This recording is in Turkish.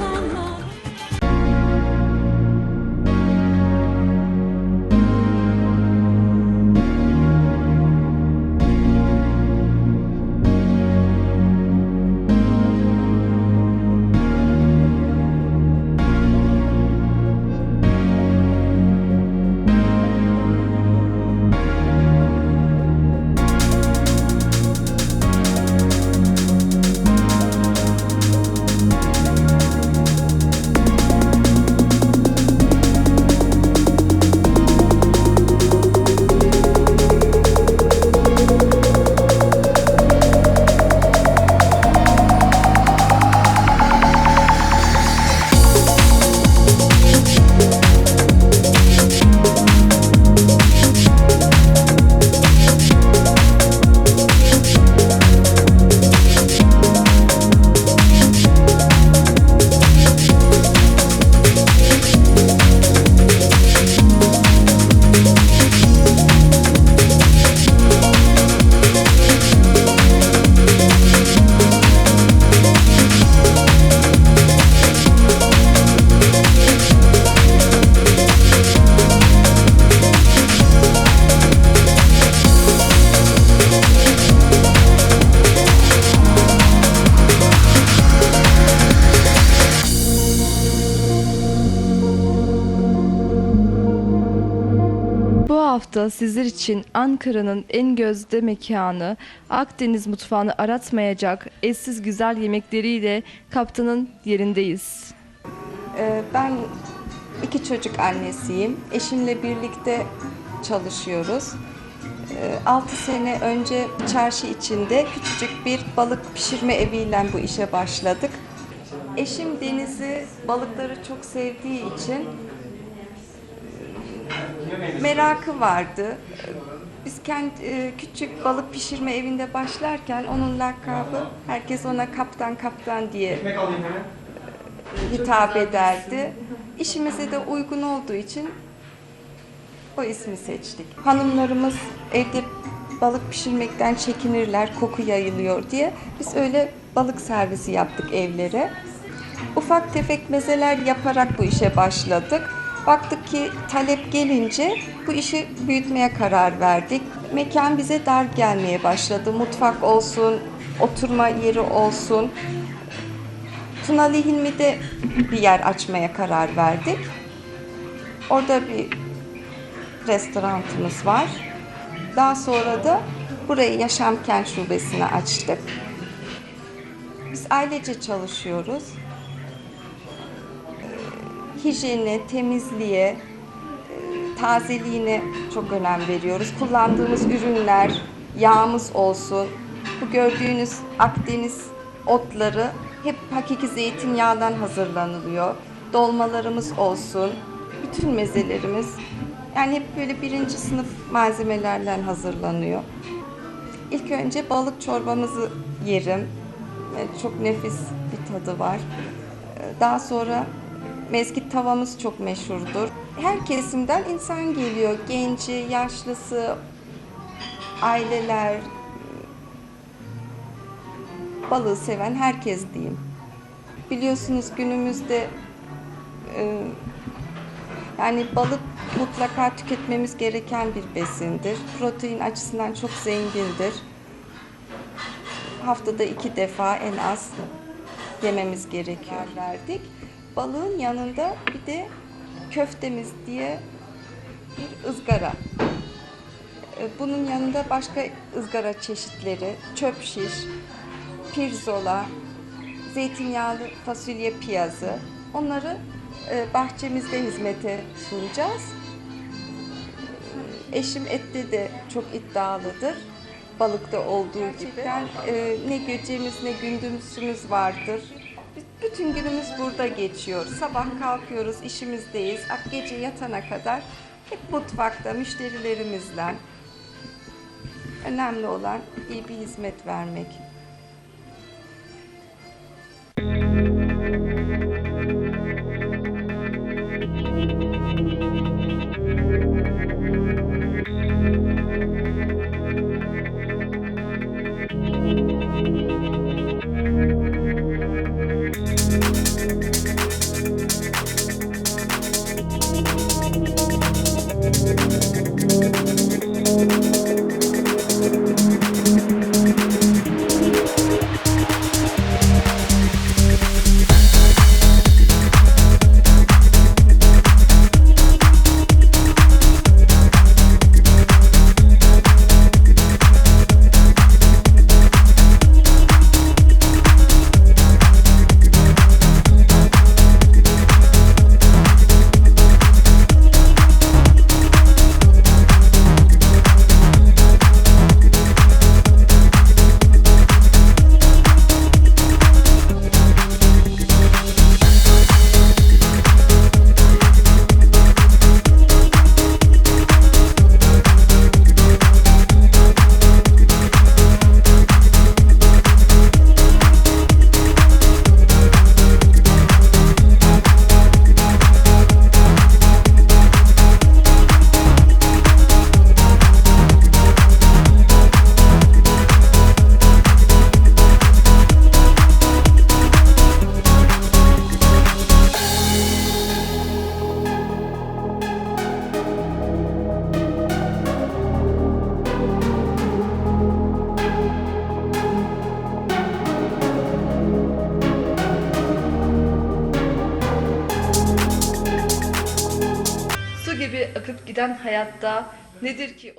Bu hafta sizler için Ankara'nın en gözde mekanı Akdeniz mutfağını aratmayacak eşsiz güzel yemekleriyle kaptanın yerindeyiz. Ee, Ben iki çocuk annesiyim. Eşimle birlikte çalışıyoruz. 6 sene önce çarşı içinde küçücük bir balık pişirme eviyle bu işe başladık. Eşim denizi, balıkları çok sevdiği için merakı vardı. Biz kendi e, küçük balık pişirme evinde başlarken onun lakabı herkes ona kaptan kaptan diye hitap ederdi. İşimize de uygun olduğu için o ismi seçtik. Hanımlarımız evde balık pişirmekten çekinirler, koku yayılıyor diye biz öyle balık servisi yaptık evlere. Ufak tefek mezeler yaparak bu işe başladık. Baktık ki talep gelince bu işi büyütmeye karar verdik. Mekan bize dar gelmeye başladı. Mutfak olsun, oturma yeri olsun. Tunalı Hilmi'de bir yer açmaya karar verdik. Orada bir restoranımız var. Daha sonra da burayı Yaşam Kent Şubesi'ne açtık. Biz ailece çalışıyoruz. Hijyene, temizliğe, e, tazeliğine çok önem veriyoruz. Kullandığımız ürünler, yağımız olsun. Bu gördüğünüz Akdeniz otları hep hakiki zeytinyağından hazırlanılıyor. Dolmalarımız olsun, bütün mezelerimiz yani hep böyle birinci sınıf malzemelerden hazırlanıyor. İlk önce balık çorbamızı yerim. E, Çok nefis bir tadı var. E, Daha sonra mezgit tavamız çok meşhurdur. Her kesimden insan geliyor. Genci, yaşlısı, aileler, balığı seven herkes diyeyim. Biliyorsunuz günümüzde e, yani balık mutlaka tüketmemiz gereken bir besindir. Protein açısından çok zengindir. Haftada iki defa en az yememiz gerekiyor verdik. Balığın yanında bir de köftemiz diye bir ızgara. E, Bunun yanında başka ızgara çeşitleri, çöp şiş, pirzola, zeytinyağlı fasulye piyazı. Onları e, bahçemizde hizmete sunacağız. Eşim ette de çok iddialıdır. Balıkta olduğu gibi. e, ne gecemiz ne gündüzümüz vardır. Bütün günümüz burada geçiyor. Sabah kalkıyoruz, işimizdeyiz. Gece yatana kadar hep mutfakta müşterilerimizle. Önemli olan iyi bir hizmet vermek. Eden hayatta nedir ki?